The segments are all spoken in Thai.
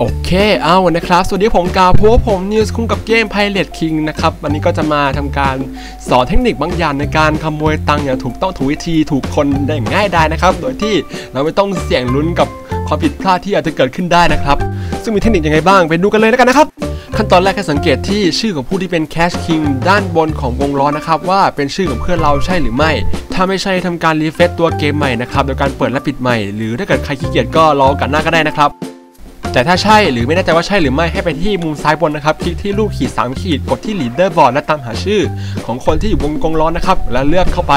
โอเค เอานะครับ สวัสดีผมกาพวผมนิวส์คุ้มกับเกม Pilot King นะครับ วันนี้ก็จะมาทำการสอนเทคนิคบางอย่างในการขโมยตังค์อย่างถูกต้องถูกวิธีถูกคนได้ง่ายได้นะครับ โดยที่เราไม่ต้องเสี่ยงลุ้นกับความผิดพลาดที่อาจจะเกิดขึ้นได้นะครับ ซึ่งมีเทคนิคยังไงบ้าง ไปดูกันเลยแล้วกันนะครับ ขั้นตอนแรกให้สังเกตที่ชื่อของผู้ที่เป็น Cash King ด้านบนของวงล้อนะครับว่าเป็นชื่อของเพื่อนเราใช่หรือไม่ ถ้าไม่ใช่ทำการรีเฟซตัวเกมใหม่นะครับโดยการเปิดและปิดใหม่ หรือถ้าเกิดใครขี้เกียจก็รอกันหน้าก็ได้นะครับ แต่ถ้าใช่หรือไม่แน่ใจว่าใช่หรือไม่ให้ไปที่มุมซ้ายบนนะครับ คลิกที่รูปขีด 3 ขีดกดที่ leader board และตามหาชื่อ ของคนที่อยู่บนกลงล้อนนะครับ แล้วเลือกเข้าไป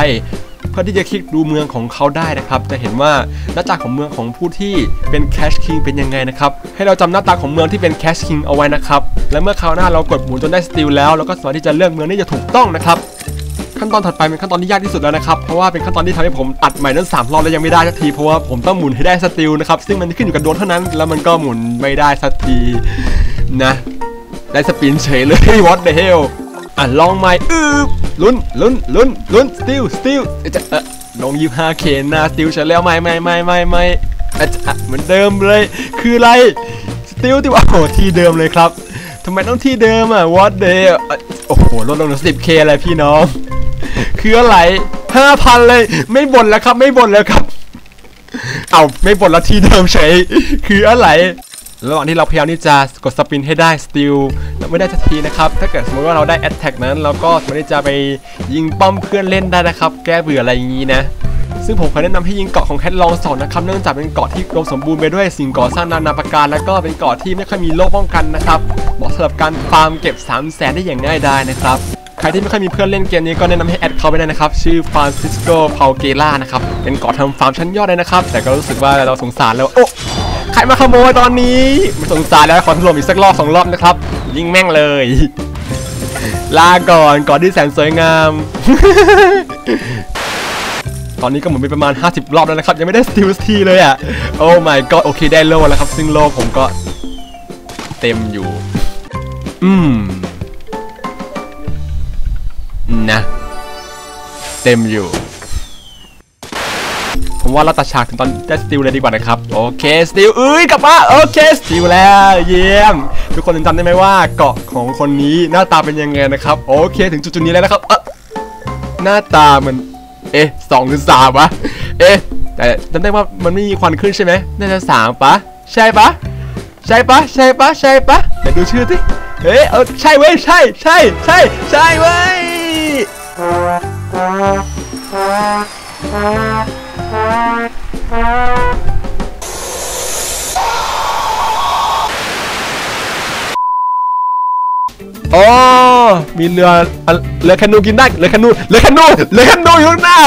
เพื่อที่จะคลิกดูเมืองของเขาได้นะครับ จะเห็นว่าหน้าตาของเมืองของผู้ที่เป็น Cash King เป็นยังไงนะครับ ให้เราจำหน้าตาของเมืองที่เป็น Cash King เอาไว้นะครับ และเมื่อคราวหน้าเรากดหมุนจนได้สติลแล้วเราก็สามารถที่จะเลือกเมืองที่จะถูกต้องนะครับ ขั้นตอนถัดไปเป็นขั้นตอนที่ยากที่สุดแล้วนะครับเพราะว่าเป็นขั้นตอนที่ทำให้ผมอัดใหม่นั้นสามรอบแล้วยังไม่ได้สักทีเพราะว่าผมต้องหมุนให้ได้สติลนะครับซึ่งมันขึ้นอยู่กับดวงเท่านั้น แล้วมันก็หมุนไม่ได้สักทีนะได้สปินเฉยเลย what the hell อะลองใหม่อืบลุ้นลุ้นลุ้นลุ้นสติลสติลจะเออลงยี่ห้าเคนนะสติลเฉยแล้วไม่ไม่ไม่ไม่ไม่อะจะอะเหมือนเดิมเลยคืออะไรสติลที่ว่าโอ้โหที่เดิมเลยครับทำไมต้องที่เดิมอะ what the hell อะโอ้โหลดลงเหลือสิบเคอะไรพี่น้อง คืออะไรห้าพันเลย ไม่บ่นแล้วครับ ไม่บ่นแล้วครับ เอาไม่บ่นแล้วที่เดิมเฉยคืออะไรระหว่างที่เราพยายามที่จะกดสปินให้ได้สติลแล้วไม่ได้สักทีนะครับ ถ้าเกิดสมมติว่าเราได้แอตแทกนั้น เราก็สามารถที่จะไปยิงป้อมเพื่อนเล่นได้นะครับ แก้เบื่ออะไรอย่างนี้นะ ซึ่งผมขอแนะนำให้ยิงเกาะของแคทลองสอนนะครับ เนื่องจากเป็นเกาะที่อุดมสมบูรณ์ไปด้วยสิ่งก่อสร้างนานาประการ และก็เป็นเกาะที่ไม่ค่อยมีโล่ป้องกันนะครับเหมาะสำหรับการฟาร์มเก็บ 3 0 0แสนได้อย่างง่ายดายนะครับ ใครที่ไม่ค่อยมีเพื่อนเล่นเกมนี้ก็แนะนำให้แอดเขาไปได้นะครับ ชื่อฟรานซิสโกพาวเกล่านะครับ เป็นเกาะทำฟาร์มชั้นยอดเลยนะครับ แต่ก็รู้สึกว่าเราสงสารแล้ว โอ้ ใครมาขโมยตอนนี้ไม่สงสารแล้วขอถล่มอีกสักรอบสองรอบนะครับ ยิงแม่งเลย ลาก่อนก่อนที่แสนสวยงาม ตอนนี้ก็เหมุนไปประมาณ 50 รอบแล้วนะครับ ยังไม่ได้สติลทีเลยอะ โอ้ my god โอเคได้โล่แล้วครับ ซึ่งโล่ผมก็เต็มอยู่ อืม นะ เต็มอยู่ ผมว่าเราตัดฉากถึงตอนได้สติลเลยดีกว่านะครับ โอเคสติลเอ้ยกลับมาโอเคสติลแล้ว เยี่ยม ทุกคนจำได้ไหมว่าเกาะของคนนี้หน้าตาเป็นยังไงนะครับ โอเคถึงจุดๆนี้แล้วนะครับเอหน้าตามัน เอ๊ะสองหรือสามวะเอ๊ะแต่จำได้ว่ามันไม่มีควันขึ้นใช่ไหมน่าจะสามปะใช่ปะใช่ปะใช่ปะใช่ปะแต่ดูชื่อสิเฮ้ยเออใช่เว้ยใช่ใช่ใช่ใช่เว้ย โอ้ มีเรือเรือแคนูกินได้ เรือแคนูเรือแคนูเรือแคนูอยู่ข้างหน้า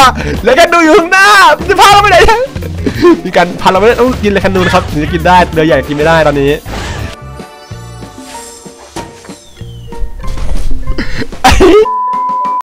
เรือแคนูอยู่ข้างหน้าจะพาเราไปไหนมีการพาเราไปต้องกินเรือแคนูนะครับถึงจะกินได้ เรือใหญ่กินไม่ได้ตอนนี้